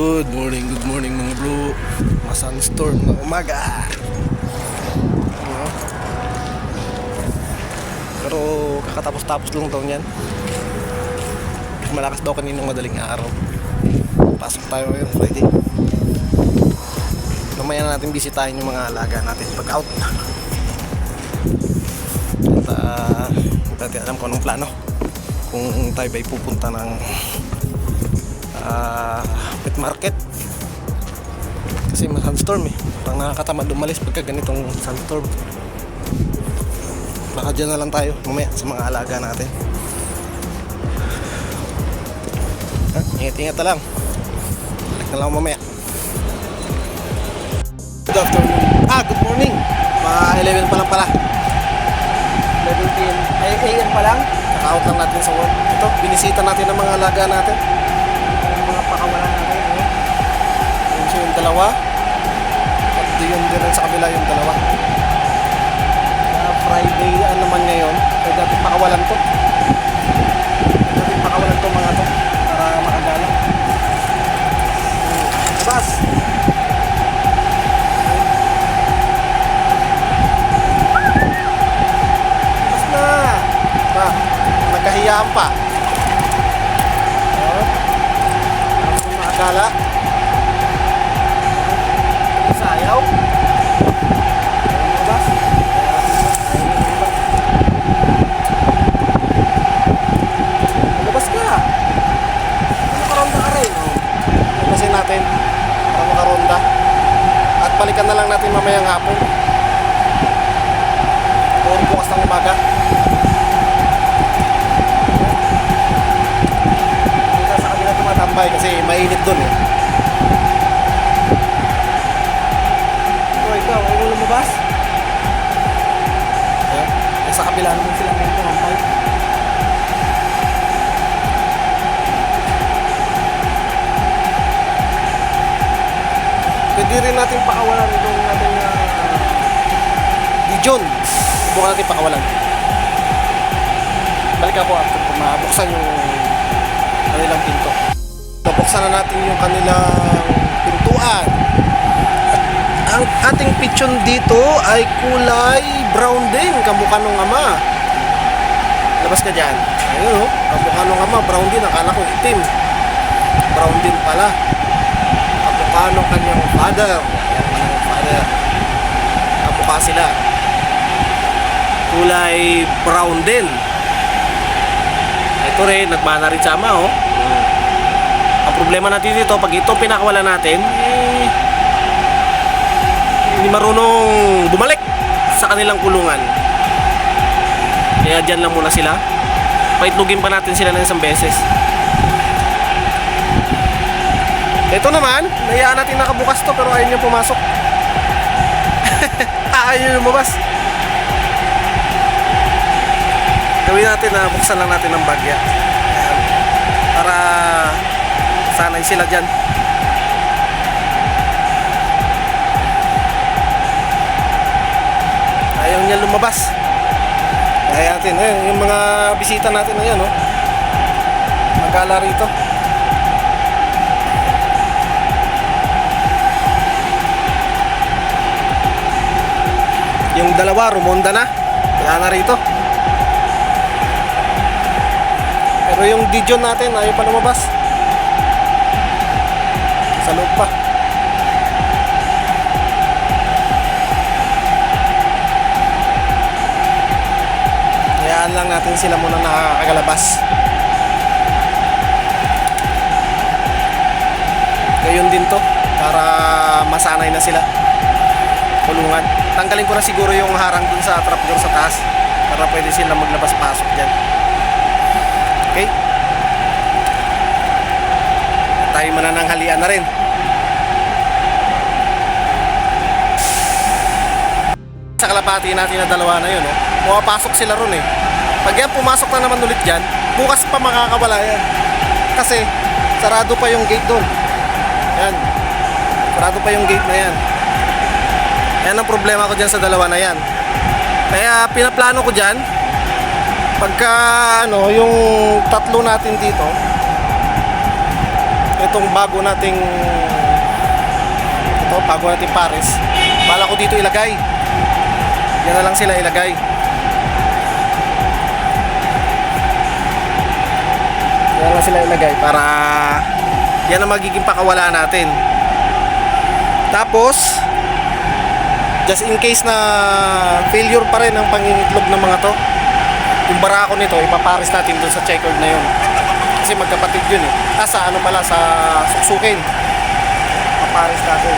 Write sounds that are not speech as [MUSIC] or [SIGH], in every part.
Good morning, good morning mga bro. Masanstorm na umaga. Ano? Pero kakatapos-tapos lang daw niyan. Malakas daw kaninang madaling araw. Pasok tayo ngayon Friday. Mamaya na natin bisitahin yung mga alaga natin pag out. At uh, natin alam kung anong plano. Kung tayo ba'y pupunta ng ah, pet market. Kasi may sunstorm eh. Parang nakakatamad umalis pagka ganitong sunstorm baka dyan na lang tayo mamaya sa mga alaga natin. Ha? ingat ingat na lang. Balik na lang mamaya. Good afternoon. Ah good morning. Mga 11 pa lang pala. 11 p.m. ay AM pa lang? Naka-out lang natin sa work ito binisita natin ang mga alaga natin pakawalan natin eh. Yun siya yung dalawa. At yun din sa kabila yung dalawa. Kaya Friday ano naman ngayon. Pwede natin pakawalan to Makakala. Sayaw. Labas ka. Makaronda ka rin. Oh. Labasin natin. Para makaronda. At balikan na lang natin mamayang hapon. O bukas ng umaga. Tumatambay kasi mainit dun eh. Ikaw, ikaw, ayaw mo lumabas? Eh, eh, sa kabila naman sila ngayon tumambay. Pwede rin natin pakawalan itong ating uh, Dijon. Subukan natin pakawalan. Balik ako after kung mabuksan yung kanilang pinto. Nabuksan na natin yung kanilang pintuan. At ang ating pigeon dito ay kulay brown din, kamukha nung ama. Labas ka dyan. Ayun o, kamukha nung ama, brown din. Akala ko itim. Brown din pala. Kamukha nung kanyang father. Ayan, kanyang father. Kamukha sila. Kulay brown din. Ito rin, nagmana rin sa ama, oh. Ang problema natin dito, pag ito pinakawala natin, eh, hindi marunong bumalik sa kanilang kulungan. Kaya dyan lang muna sila. Paitlugin pa natin sila ng isang beses. Ito naman, nayaan natin nakabukas to pero ayaw niya pumasok. [LAUGHS] ayaw niya lumabas. Gawin natin na buksan lang natin ng bagya. Sanay sila dyan. Ayaw niya lumabas. Kaya natin, eh, yung mga bisita natin na yan, oh. Magala rito. Yung dalawa, rumonda na. Wala na rito. Pero yung Dijon natin, ayaw pa lumabas. Sa loob pa. Hayaan lang natin sila muna nakakagalabas. Gayon din to, para masanay na sila. Kulungan. Tanggalin ko na siguro yung harang dun sa trapdoor sa taas para pwede sila maglabas-pasok dyan. Okay? Tayo manananghalian na rin. Sa kalapati natin na dalawa na yun, oh, pumapasok sila ron eh. Pag yan pumasok na naman ulit dyan, bukas pa makakawala yan. Kasi sarado pa yung gate doon. Yan. Sarado pa yung gate na yan. Yan ang problema ko dyan sa dalawa na yan. Kaya pinaplano ko dyan, pagka ano, yung tatlo natin dito, itong bago nating ito, bago nating pares. Bala ko dito ilagay. Yan na lang sila ilagay. Yan lang sila ilagay para yan ang magiging pakawala natin. Tapos, just in case na failure pa rin ang pangingitlog ng mga to, yung barako nito, ipapares natin dun sa checkered na yun. Kasi magkapatid yun eh. Ah, sa ano pala, sa suksukin. Papares natin.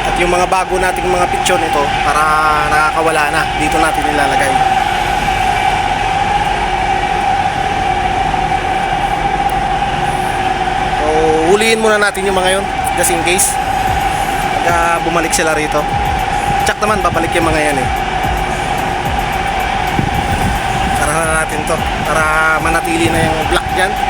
At yung mga bago nating mga picture nito, para nakakawala na, dito natin nilalagay. So, huliin muna natin yung mga yun, just in case. Pagka bumalik sila rito. Tsak naman, babalik yung mga yan eh. Sarahan na natin to para manatili na yung black dyan.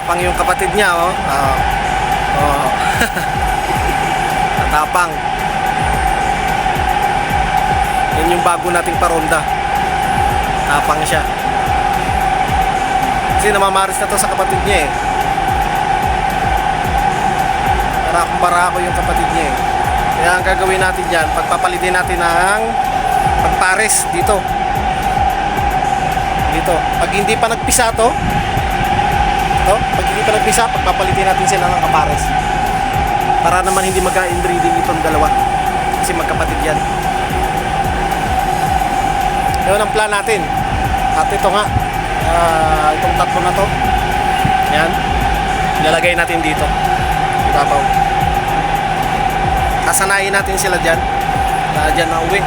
Matapang yung kapatid niya, oh. [LAUGHS] Oo. Oo. Matapang. Yan yung bago nating paronda. Tapang siya. Kasi namamaris na to sa kapatid niya eh. Para kumpara ako yung kapatid niya eh. Kaya ang gagawin natin dyan, pagpapalitin natin ng pagpares dito. Dito. Pag hindi pa nagpisa to, to, pag hindi pa nagpisa, pagpapalitin natin sila ng kapares. Para naman hindi mag-inbreeding itong dalawa. Kasi magkapatid yan. Yun ang plan natin. At ito nga, ah, itong tatlo na to. Yan. Ilalagay natin dito. Ibabaw. Kasanayin natin sila dyan. Na dyan na uwi.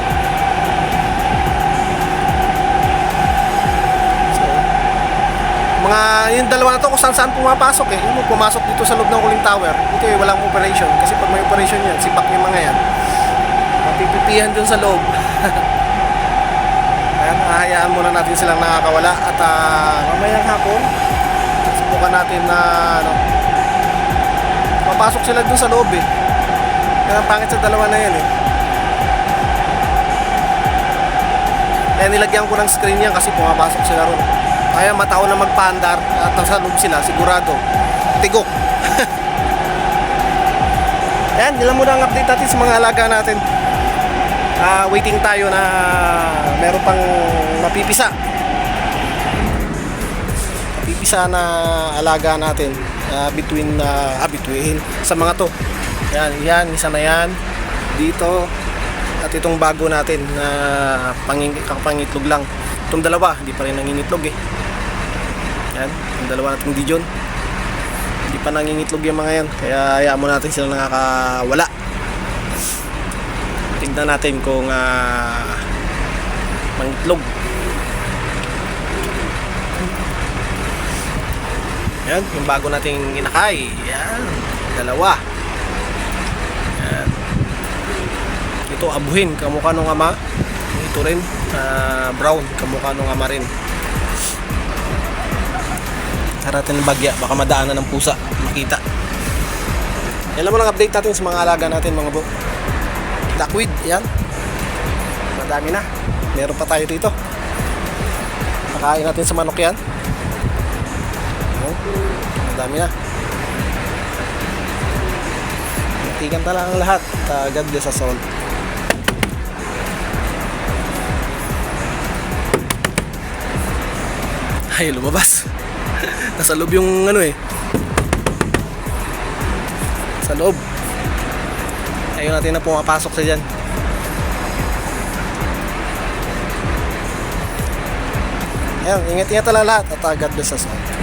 Mga yung dalawa na to kung saan saan pumapasok eh. Yung pumasok dito sa loob ng cooling tower. Dito eh, walang operation. Kasi pag may operation yan, sipak yung mga yan. Mapipipihan dun sa loob. [LAUGHS] Ayan, hahayaan muna natin silang nakakawala at uh, mamayang hapon subukan natin na ano papasok sila dun sa loob eh kaya ang pangit sa dalawa na yan eh kaya nilagyan ko ng screen yan kasi pumapasok sila ron kaya matao na magpaandar at nasa loob sila sigurado tigok [LAUGHS] Ayan, lang muna ang update natin sa mga alaga natin Ah, waiting tayo na meron pang mapipisa. Mapipisa na alaga natin ah, between ah, ah, between sa mga to. Yan, yan, isa na yan. Dito at itong bago natin na panging pangitlog lang. Itong dalawa, hindi pa rin nangingitlog eh. Yan, yung dalawa nating Dijon. Hindi pa nangingitlog yung mga yan. Kaya hayaan mo natin sila nakakawala. Tignan natin kung uh, mangitlog. Yan yung bago nating inakay. Yan dalawa. Yan. Ito abuhin. Kamukha nung ama. Ito rin uh, brown. Kamukha nung ama rin haratin ng bagya baka madaanan ng pusa makita yan lang lang update natin sa mga alaga natin mga bro Duckweed, yan. Madami na. Meron pa tayo dito. Nakain natin sa manok yan. Madami na. Matigan talaga ang lahat. Uh, God bless us all. Ay, lumabas. [LAUGHS] Nasa loob yung ano eh. Sa loob. Ayun natin na pumapasok sa dyan. Ayan, ingat-ingat lang lahat at God bless us all.